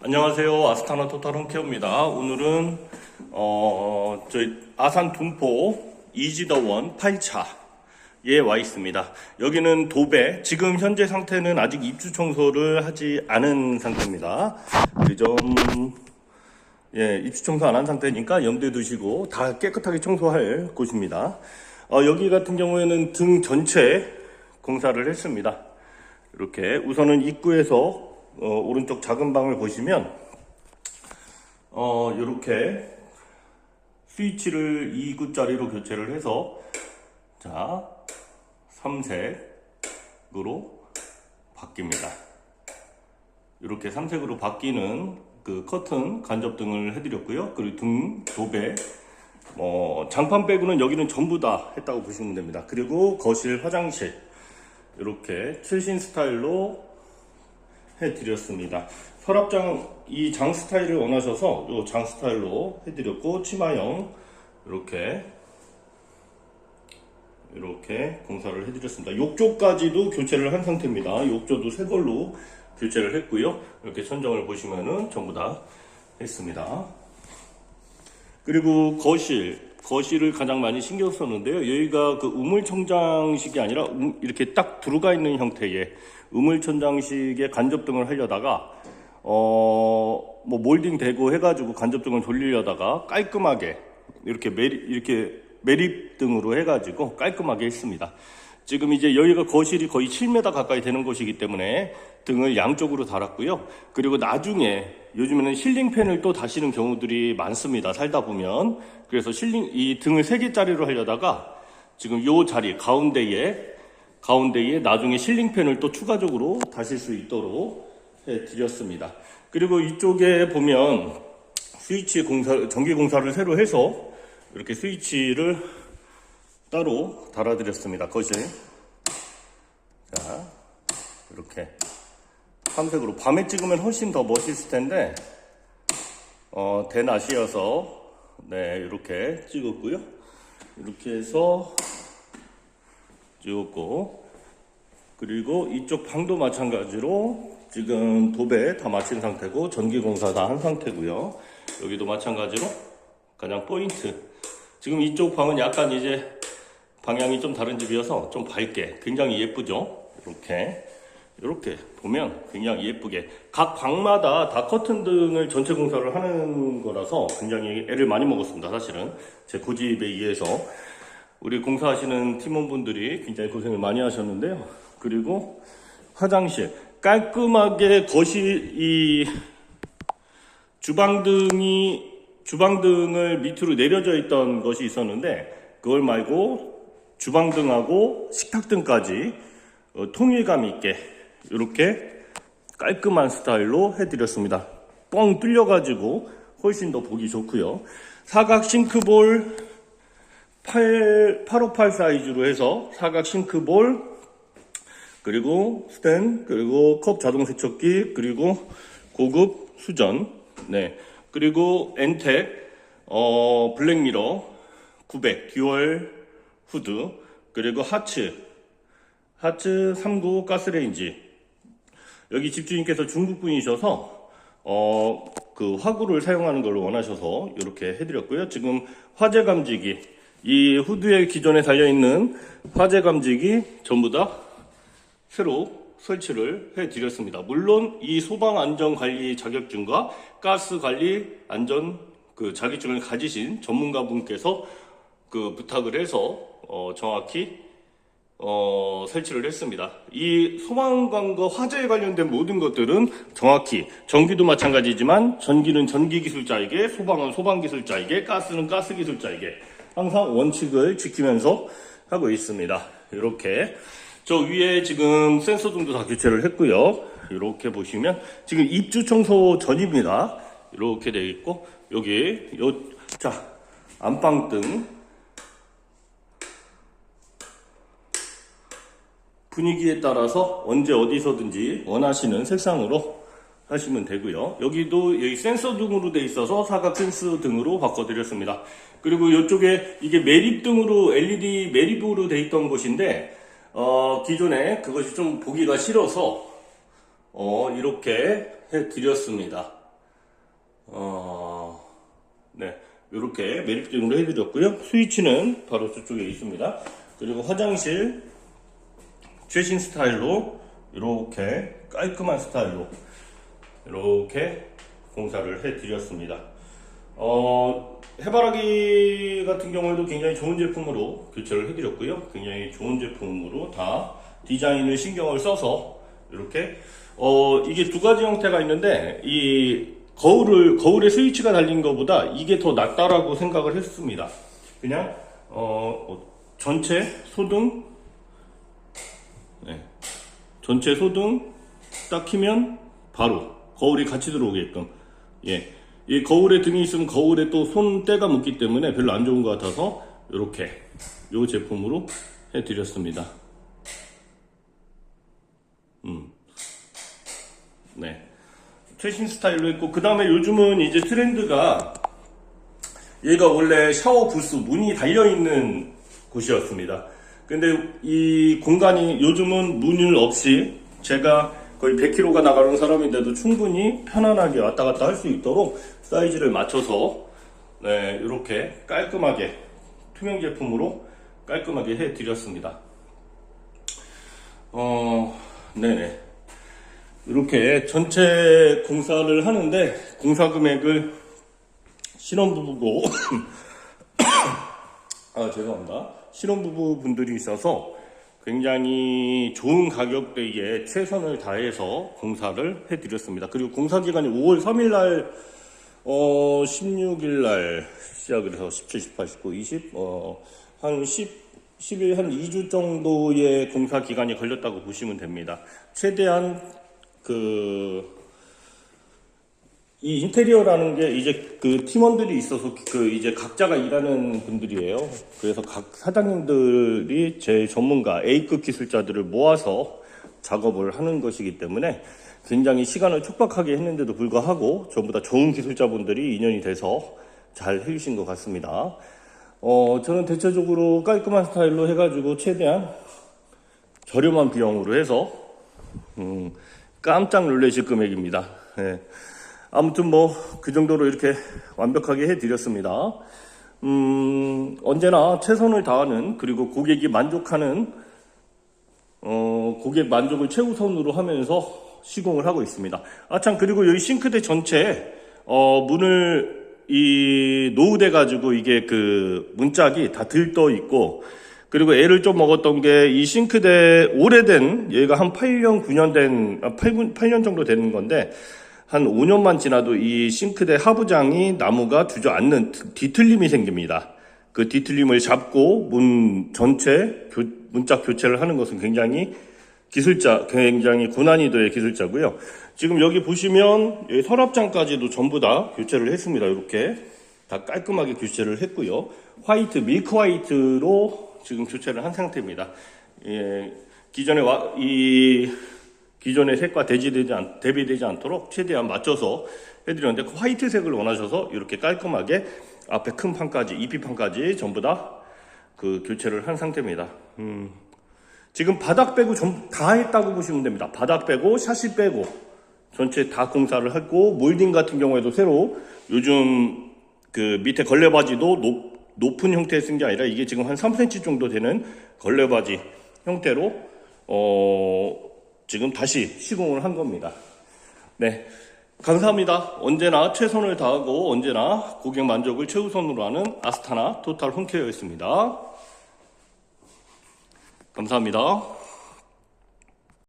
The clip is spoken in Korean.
안녕하세요. 아스타나 토탈 홈케어입니다. 오늘은 어, 저희 아산 둔포 이지더원 8차에 와 있습니다. 여기는 도배. 지금 현재 상태는 아직 입주 청소를 하지 않은 상태입니다. 그 점, 예, 입주 청소 안 한 상태니까 염두에 두시고 다 깨끗하게 청소할 곳입니다. 어, 여기 같은 경우에는 등 전체 공사를 했습니다. 이렇게 우선은 입구에서 어, 오른쪽 작은 방을 보시면 어, 이렇게 스위치를 2구짜리로 교체를 해서 자 3색으로 바뀝니다. 이렇게 3색으로 바뀌는 그 커튼 간접 등을 해드렸고요. 그리고 등 도배 어, 장판 빼고는 여기는 전부 다 했다고 보시면 됩니다. 그리고 거실 화장실 이렇게 최신 스타일로 해드렸습니다. 서랍장 이 장 스타일을 원하셔서 이 장 스타일로 해드렸고 치마형 이렇게 이렇게 공사를 해드렸습니다. 욕조까지도 교체를 한 상태입니다. 욕조도 새 걸로 교체를 했고요. 이렇게 천정을 보시면은 전부 다 했습니다. 그리고 거실, 거실을 가장 많이 신경 썼는데요. 여기가 그 우물청장식이 아니라 음- 이렇게 딱 들어가 있는 형태의 우물천장식의 간접등을 하려다가 어, 뭐 몰딩 되고 해가지고 간접등을 돌리려다가 깔끔하게 이렇게 매립, 이렇게 매립등으로 해가지고 깔끔하게 했습니다. 지금 이제 여기가 거실이 거의 7m 가까이 되는 곳이기 때문에 등을 양쪽으로 달았고요. 그리고 나중에 요즘에는 실링팬을 또 다시는 경우들이 많습니다. 살다 보면. 그래서 실링, 이 등을 3개짜리로 하려다가 지금 요 자리 가운데에 가운데에 나중에 실링팬을 또 추가적으로 다실 수 있도록 해 드렸습니다. 그리고 이쪽에 보면 스위치 공사, 전기 공사를 새로 해서 이렇게 스위치를 따로 달아드렸습니다. 거실. 자, 이렇게 삼색으로 밤에 찍으면 훨씬 더 멋있을 텐데 어, 대낮이어서 네 이렇게 찍었고요. 이렇게 해서 찍었고 그리고 이쪽 방도 마찬가지로 지금 도배 다 마친 상태고 전기 공사 다 한 상태고요. 여기도 마찬가지로 가장 포인트. 지금 이쪽 방은 약간 이제 방향이 좀 다른 집이어서 좀 밝게 굉장히 예쁘죠. 이렇게 이렇게 보면 굉장히 예쁘게 각 방마다 다 커튼 등을 전체 공사를 하는 거라서 굉장히 애를 많이 먹었습니다. 사실은 제 고집에 의해서 우리 공사하시는 팀원분들이 굉장히 고생을 많이 하셨는데요. 그리고 화장실 깔끔하게 거실 이 주방 등이 주방 등을 밑으로 내려져 있던 것이 있었는데 그걸 말고 주방 등하고 식탁 등까지 어, 통일감 있게 이렇게 깔끔한 스타일로 해드렸습니다. 뻥 뚫려가지고 훨씬 더 보기 좋고요. 사각 싱크볼 8, 858 사이즈로 해서 사각 싱크볼 그리고 스탠 그리고 컵 자동 세척기 그리고 고급 수전 네 그리고 엔텍 어 블랙미러 900 듀얼 후드 그리고 하츠 하츠 39 가스레인지 여기 집주인께서 중국 분이셔서 어 그 화구를 사용하는 걸 원하셔서 이렇게 해드렸고요. 지금 화재 감지기 이 후드에 기존에 달려 있는 화재 감지기 전부 다 새로 설치를 해드렸습니다. 물론 이 소방 안전 관리 자격증과 가스 관리 안전 그 자격증을 가지신 전문가분께서 그 부탁을 해서 어, 정확히 어, 설치를 했습니다. 이 소방관과 화재에 관련된 모든 것들은 정확히 전기도 마찬가지지만 전기는 전기 기술자에게 소방은 소방 기술자에게 가스는 가스 기술자에게 항상 원칙을 지키면서 하고 있습니다. 이렇게 저 위에 지금 센서 등도 다 교체를 했고요. 이렇게 보시면 지금 입주 청소 전입니다. 이렇게 되어 있고 여기 요 자 안방등 분위기에 따라서 언제 어디서든지 원하시는 색상으로 하시면 되고요. 여기도 여기 센서 등으로 돼 있어서 사각 센서 등으로 바꿔드렸습니다. 그리고 이쪽에 이게 매립 등으로 LED 매립으로 돼 있던 곳인데 어, 기존에 그것이 좀 보기가 싫어서 어, 이렇게 해드렸습니다. 어, 네. 이렇게 매립 등으로 해드렸고요. 스위치는 바로 저쪽에 있습니다. 그리고 화장실 최신 스타일로 이렇게 깔끔한 스타일로 이렇게 공사를 해 드렸습니다. 어, 해바라기 같은 경우에도 굉장히 좋은 제품으로 교체를 해 드렸고요. 굉장히 좋은 제품으로 다 디자인을 신경을 써서 이렇게 어, 이게 두 가지 형태가 있는데 이 거울을 거울에 스위치가 달린 것보다 이게 더 낫다라고 생각을 했습니다. 그냥 어, 어, 전체 소등 네. 전체 소등 딱 키면 바로 거울이 같이 들어오게끔 예. 이 거울에 등이 있으면 거울에 또 손때가 묻기 때문에 별로 안 좋은 것 같아서 이렇게 이 제품으로 해드렸습니다. 음. 네. 최신 스타일로 했고 그 다음에 요즘은 이제 트렌드가 얘가 원래 샤워 부스 문이 달려 있는 곳이었습니다. 근데 이 공간이 요즘은 문을 없이 제가 거의 100km가 나가는 사람인데도 충분히 편안하게 왔다 갔다 할 수 있도록 사이즈를 맞춰서 네, 이렇게 깔끔하게 투명 제품으로 깔끔하게 해 드렸습니다. 어, 네네. 이렇게 전체 공사를 하는데 공사 금액을 신혼부부고 아 죄송합니다 신혼부부 분들이 있어서 굉장히 좋은 가격대에 최선을 다해서 공사를 해드렸습니다 그리고 공사 기간이 5월 3일날 어 16일날 시작을 해서 17, 18, 19, 20, 어, 한 10, 10일, 한 2주 정도의 공사 기간이 걸렸다고 보시면 됩니다. 최대한 그, 이 인테리어라는 게 이제 그 팀원들이 있어서 그 이제 각자가 일하는 분들이에요. 그래서 각 사장님들이 제 전문가 A급 기술자들을 모아서 작업을 하는 것이기 때문에 굉장히 시간을 촉박하게 했는데도 불구하고 전부 다 좋은 기술자분들이 인연이 돼서 잘 해주신 것 같습니다. 어, 저는 대체적으로 깔끔한 스타일로 해가지고 최대한 저렴한 비용으로 해서 음, 깜짝 놀라실 금액입니다. 예. 아무튼 뭐 그 정도로 이렇게 완벽하게 해드렸습니다. 음, 언제나 최선을 다하는 그리고 고객이 만족하는 어, 고객 만족을 최우선으로 하면서 시공을 하고 있습니다. 아 참 그리고 여기 싱크대 전체 어, 문을 이 노후돼 가지고 이게 그 문짝이 다 들떠 있고 그리고 애를 좀 먹었던 게 이 싱크대 오래된 얘가 한 8년 9년 된 아, 8, 8년 정도 되는 건데 한 5년만 지나도 이 싱크대 하부장이 나무가 주저앉는 뒤틀림이 생깁니다. 그 뒤틀림을 잡고 문 전체 교, 문짝 교체를 하는 것은 굉장히 기술자, 굉장히 고난이도의 기술자고요. 지금 여기 보시면 여기 서랍장까지도 전부 다 교체를 했습니다. 이렇게 다 깔끔하게 교체를 했고요. 화이트, 밀크 화이트로 지금 교체를 한 상태입니다. 예, 기존에 와, 이 기존의 색과 대지되지 않, 대비되지 않도록 최대한 맞춰서 해드렸는데 그 화이트색을 원하셔서 이렇게 깔끔하게 앞에 큰 판까지, EP 판까지 전부 다 그 교체를 한 상태입니다. 음, 지금 바닥 빼고 전 다 했다고 보시면 됩니다. 바닥 빼고 샤시 빼고 전체 다 공사를 했고 몰딩 같은 경우에도 새로 요즘 그 밑에 걸레바지도 높, 높은 형태에 쓴 게 아니라 이게 지금 한 3cm 정도 되는 걸레바지 형태로 어 지금 다시 시공을 한 겁니다. 네. 감사합니다. 언제나 최선을 다하고 언제나 고객 만족을 최우선으로 하는 아스타나 토탈 홈케어였습니다. 감사합니다.